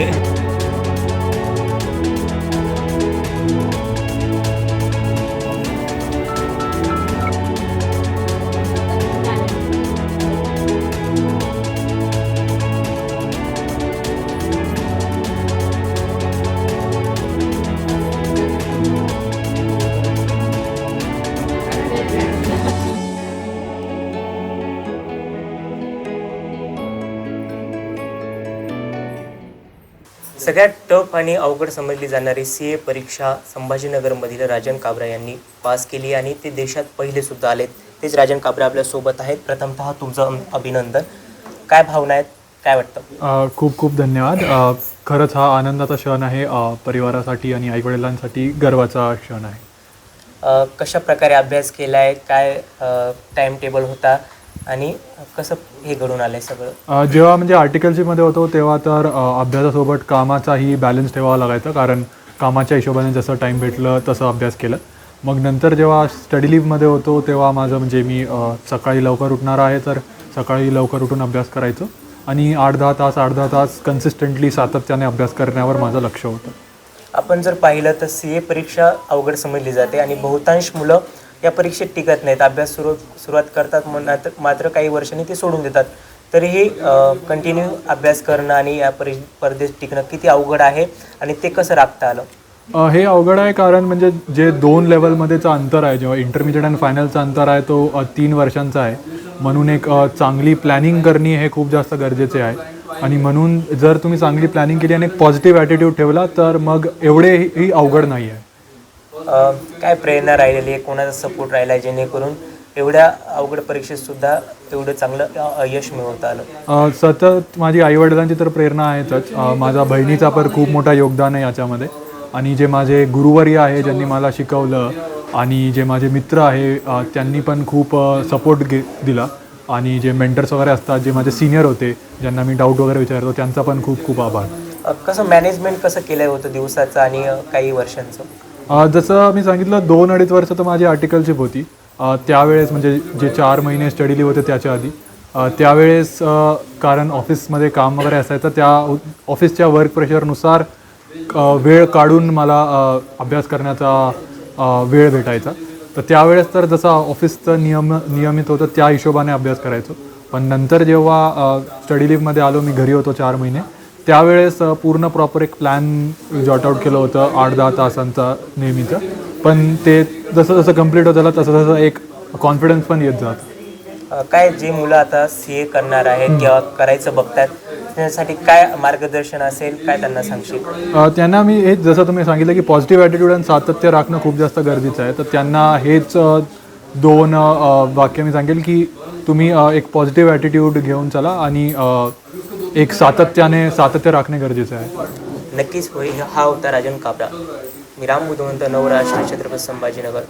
¿eh? सगळ्यात टफ आणि अवघड समजली जाणारी सी ए परीक्षा संभाजीनगरमधील राजन काबरा यांनी पास केली आणि ते देशात पहिले सुद्धा आलेत. तेच राजन काबरा आपल्यासोबत आहेत. प्रथमतः तुमचं अभिनंदन. काय भावना आहेत? काय वाटतं? खूप खूप धन्यवाद. खरंच हा आनंदाचा क्षण आहे. परिवारासाठी आणि आईवडिलांसाठी गर्वाचा क्षण आहे. कशा प्रकारे अभ्यास केला आहे काय टाईम टेबल होता? आणि कसं हे घडून आलं आहे सगळं? अ, जेव्हा म्हणजे आर्टिकलशिपमध्ये होतो तेव्हा तर अ, अभ्यासासोबत कामाचाही बॅलन्स ठेवावा लागायचा कारण कामाच्या हिशोबाने जसं टाईम भेटलं तसं अभ्यास केलं. मग नंतर जेव्हा स्टडी लिव्हमध्ये होतो तेव्हा माझं म्हणजे मी अ, सकाळी लवकर उठणार आहे तर सकाळी लवकर उठून अभ्यास करायचो. आणि आठ दहा तास आठ दहा तास कन्सिस्टंटली सातत्याने अभ्यास करण्यावर माझं लक्ष होतं. आपण जर पाहिलं तर सी ए परीक्षा अवघड समजली जाते आणि बहुतांश मुलं या परीक्षेत टिकत नाहीत. अभ्यास सुरू सुरुवात करतात म्हणत मात्र काही वर्षांनी ते सोडून देतात. तरीही कंटिन्यू अभ्यास करणं आणि या परि परदेश टिकणं किती अवघड आहे आणि ते कसं राखता आलं? हे अवघड आहे कारण म्हणजे जे दोन लेवलमध्येचं अंतर आहे जेव्हा इंटरमिजिएट अँड फायनलचा अंतर आहे तो तीन वर्षांचा आहे. म्हणून एक चांगली प्लॅनिंग करणे हे खूप जास्त गरजेचे आहे. आणि म्हणून जर तुम्ही चांगली प्लॅनिंग केली आणि एक पॉझिटिव्ह ॲटिट्यूड ठेवला तर मग एवढे ही अवघड नाही आहे काय प्रेरणा राहिलेली आहे? कोणाचा सपोर्ट राहिला आहे जेणेकरून एवढ्या अवघड परीक्षेत सुद्धा एवढं चांगलं यश मिळवता आलं? सतत माझी आईवडिलांची तर प्रेरणा आहेतच. माझा बहिणीचा पण खूप मोठा योगदान आहे याच्यामध्ये. आणि जे माझे गुरुवर्य आहे ज्यांनी मला शिकवलं आणि जे माझे मित्र आहे त्यांनी पण खूप सपोर्ट गे दिला. आणि जे मेंटर्स वगैरे असतात जे माझे सिनियर होते ज्यांना मी डाऊट वगैरे विचारतो त्यांचा पण खूप खूप आभार कसं मॅनेजमेंट कसं केलं होतं दिवसाचं आणि काही वर्षांचं? जसं मी सांगितलं दोन अडीच वर्ष तर माझी आर्टिकलशिप होती. त्यावेळेस म्हणजे जे चार महिने स्टडी होते त्याच्या आधी. त्यावेळेस कारण ऑफिसमध्ये काम वगैरे असायचं त्या ऑफिसच्या वर्क प्रेशरनुसार वेळ काढून मला अभ्यास करण्याचा वेळ भेटायचा. तर त्यावेळेस तर जसा ऑफिसचं नियम नियमित होतं त्या हिशोबाने अभ्यास करायचो. पण नंतर जेव्हा स्टडी लिव्हमध्ये आलो मी घरी होतो चार महिने. त्यावेळेस पूर्ण प्रॉपर एक प्लॅन जॉट आऊट केलं होतं आठ दहा तासांचा नेहमीचं. पण ते जसं जसं कंप्लीट होत झालं तसं तसं एक कॉन्फिडन्स पण येत जात. अ, काय जे मुलं आता सी ए करणार आहेत किंवा करायचं बघतात त्यासाठी काय मार्गदर्शन असेल काय त्यांना सांगशील? अ, त्यांना मी हेच जसं तुम्ही सांगितलं की पॉझिटिव्ह ॲटिट्यूड आणि सातत्य राखणं खूप जास्त गरजेचं आहे. तर त्यांना हेच अ, दोन अ, वाक्य मी सांगेल की तुम्ही अ, एक पॉझिटिव्ह ॲटिट्यूड घेऊन चला आणि अ, एक सातत्याने सातत्य राखणे गरजेचं आहे. नक्कीच होईल. हा होता राजन काबरा मी राम बुधवंत नवराष्ट्र छत्रपती संभाजीनगर.